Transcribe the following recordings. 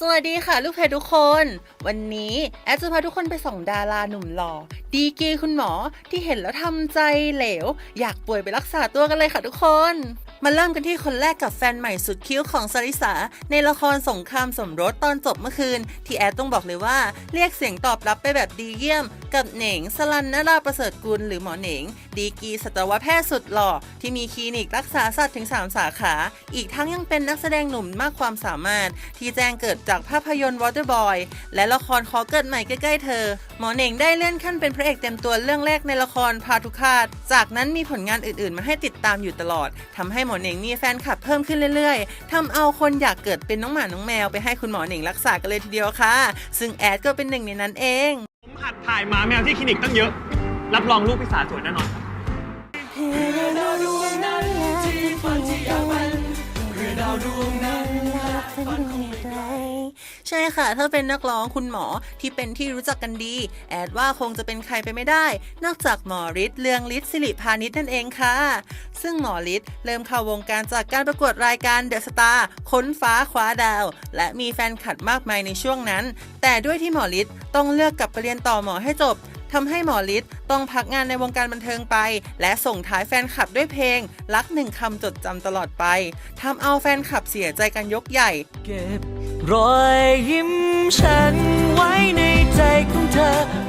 สวัสดีค่ะ ลูกเพจทุกคน วันนี้แอดจะพาทุกคนไปส่องดาราหนุ่มหล่อ ดีกีคุณหมอที่เห็นแล้วทำใจเหลว อยากป่วยไปรักษาตัวกันเลยค่ะทุกคน มาเริ่มกันที่คนแรกกับแฟนใหม่สุดคิ้วของสริสา ในละครสงครามสมรสตอนจบเมื่อคืน ที่แอดต้องบอกเลยว่า เรียกเสียงตอบรับไปแบบดีเยี่ยม กับเหน่งสลันนราประเสริฐกุลหรือหมอเหน่ง ดีกีสัตวแพทย์สุดหล่อ ที่มีคลินิกรักษาสัตว์ถึง 3 สาขา อีกทั้งยังเป็นนักแสดงหนุ่มมากความสามารถ ที่แจ้งเกิดจากภาพยนตร์ Waterboy และละครขอเกิดใหม่ใกล้ๆเธอหมอเหน่งได้เลื่อนขั้นเป็นพระเอกเต็มตัวเรื่องแรกในละครพาทุกคาต จากนั้นมีผลงานอื่นๆ มาให้ติดตามอยู่ตลอดทำให้หมอเหน่งมีแฟนคลับเพิ่มขึ้นเรื่อยๆทำเอาคนอยากเกิดเป็นน้องหมาน้องแมวไปให้คุณหมอเหน่งรักษากันเลยทีเดียวค่ะ ซึ่งแอดก็เป็นหนึ่งในนั้นเอง ผมอัดถ่ายหมาแมวที่คลินิกตั้งเยอะ รับรองลูกพิสาสวยแน่นอนครับ ใช่ค่ะ ถ้าเป็นนักร้องคุณหมอที่เป็นที่รู้จักกันดี แอดว่าคงจะเป็นใครไปไม่ได้ นอกจากหมอฤทธิ์เลืองฤทธิ์สิริพานิชนั่นเองค่ะ ซึ่งหมอฤทธิ์เริ่มเข้าวงการจากการประกวดรายการเดอะสตาร์ค้นฟ้าคว้าดาว และมีแฟนคลับมากมายในช่วงนั้น แต่ด้วยที่หมอฤทธิ์ต้องเลือกกลับไปเรียนต่อหมอให้จบ ทำให้หมอฤทธิ์ต้องพักงานในวงการบันเทิงไป และส่งท้ายแฟนคลับด้วยเพลง รักหนึ่งคำจดจำตลอดไปทำเอาแฟนคลับเสียใจกันยกใหญ่ เก็บรอยยิ้มฉันไว้ในใจของเธอ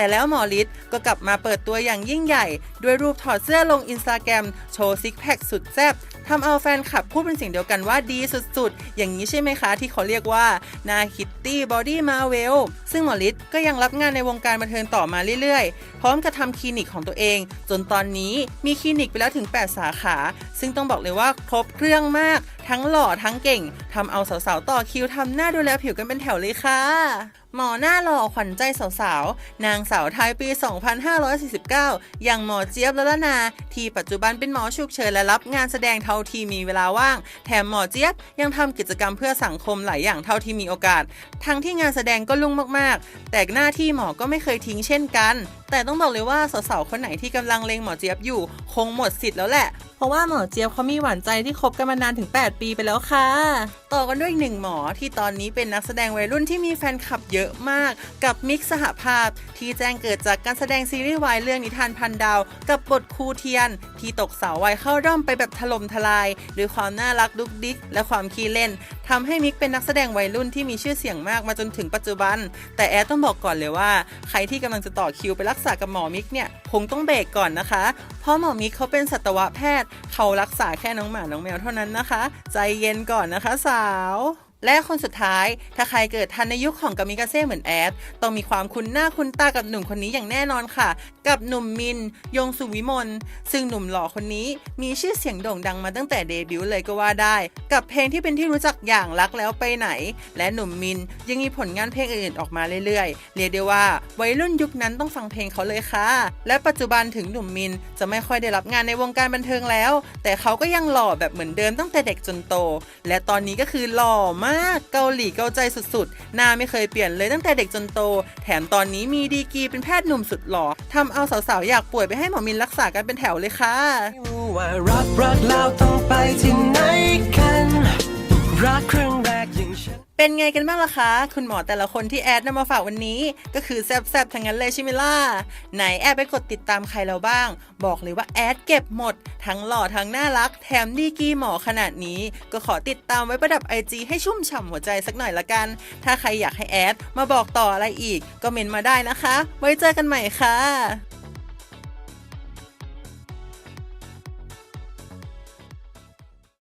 แต่แล้วหมอฤทธิ์ก็กลับมาเปิดตัวอย่างยิ่งใหญ่ ด้วยรูปถอดเสื้อลงอินสตาแกรมโชว์ซิกแพคสุดแซ่บทำเอาแฟนคลับพูดเป็นเสียงเดียวกันว่าดีสุดๆ อย่างนี้ใช่ไหมคะที่เขาเรียกว่านาคิตตี้บอดี้มาเวลซึ่งหมอฤทธิ์ก็ยังรับงานในวงการบันเทิงต่อมาเรื่อยๆ พร้อมกับทำคลินิกของตัวเอง จนตอนนี้มีคลินิกไปแล้วถึง 8 สาขา ซึ่งต้องบอกเลยว่าครบเครื่องมาก ทั้งหล่อทั้งเก่งทำเอาสาวๆต่อคิวทำหน้าดูแลผิวกันเป็นแถวเลยค่ะ หมอหน้าหล่อขวัญใจสาวๆ นางสาวไทยปี 2549 อย่างหมอเจี๊ยบละละนา ที่ปัจจุบันเป็นหมอฉุกเฉินและรับงานแสดงเท่าที่มีเวลาว่าง แถมหมอเจี๊ยบยังทำกิจกรรมเพื่อสังคมหลายอย่างเท่าที่มีโอกาส ทั้งที่งานแสดงก็ลุ่งมากๆ แต่หน้าที่หมอก็ไม่เคยทิ้งเช่นกัน แต่ต้องบอกเลยว่าสาวๆคนไหนที่กำลังเลงหมอเจี๊ยบอยู่ คงหมดสิทธิ์แล้วแหละ เพราะว่าหมอเจี๊ยบเขามีหวานใจที่คบกันมานานถึง 8 ปีไปแล้วค่ะ ต่อกันด้วยอีกหนึ่งหมอที่ตอนนี้เป็นนักแสดงวัยรุ่นที่มีแฟนคลับเยอะมาก กับมิกสหภาพ ที่แจ้งเกิดจากการแสดงซีรีส์วายเรื่องนิทานพันดาว กับบทครูเทียน ที่ตกสาววัยเข้าร่อมไปแบบถล่มทลายด้วยความน่ารักดุกดิกและความขี้เล่นทำให้มิกเป็นนักแสดงวัยรุ่นที่มีชื่อเสียงมากมาจนถึงปัจจุบัน แต่แอดต้องบอกก่อนเลยว่า ใครที่กำลังจะต่อคิวไปรักษากับหมอมิกเนี่ยคงต้องเบรกก่อนนะคะเพราะหมอมิกเขาเป็นสัตวแพทย์ เขารักษาแค่น้องหมาน้องแมวเท่านั้นนะคะ ใจเย็นก่อนนะคะสาว และคนสุดท้าย ถ้าใครเกิดทันในยุคของกามิกาเซ่เหมือนแอด ต้องมีความคุ้นหน้าคุ้นตากับหนุ่มคนนี้อย่างแน่นอนค่ะ กับหนุ่มมิน ยงสุวิมล ซึ่งหนุ่มหล่อคนนี้มีชื่อเสียงโด่งดังมาตั้งแต่เดบิวต์เลยก็ว่าได้ กับเพลงที่เป็นที่รู้จักอย่างรักแล้วไปไหน และหนุ่มมินยังมีผลงานเพลงอื่นๆออกมาเรื่อยๆ เรียกได้ว่าวัยรุ่นยุคนั้นต้องฟังเพลงเขาเลยค่ะ และปัจจุบันถึงหนุ่มมินจะไม่ค่อยได้รับงานในวงการบันเทิงแล้ว แต่เขาก็ยังหล่อแบบเหมือนเดิมตั้งแต่เด็กจนโต และตอนนี้ก็คือหล่อมากเกาหลีเกาใจสุดๆ หน้าไม่เคยเปลี่ยนเลยตั้งแต่เด็กจนโต แถมตอนนี้มีดีกีเป็นแพทย์หนุ่มสุดหล่อทำเอาสาวๆ อยากป่วยไปให้หมอมินรักษากันเป็นแถวเลยค่ะว่ารักรักเราต้องไปที่ไหนกันรักครั้ง เป็นไงกันบ้างล่ะคะ คุณหมอแต่ละคนที่แอดนำมาฝากวันนี้ ก็คือแซบๆทั้งนั้นเลยใช่ไหมล่ะ ไหนแอดไปกดติดตามใครเราบ้าง บอกเลยว่าแอดเก็บหมด ทั้งหล่อทั้งน่ารัก แถมดีกีหมอขนาดนี้ ก็ขอติดตามไว้ประดับ IG ให้ชุ่มฉ่ำหัวใจสักหน่อยละกัน ถ้าใครอยากให้แอดมาบอกต่ออะไรอีก ก็เมนมาได้นะคะ ไว้เจอกันใหม่ค่ะ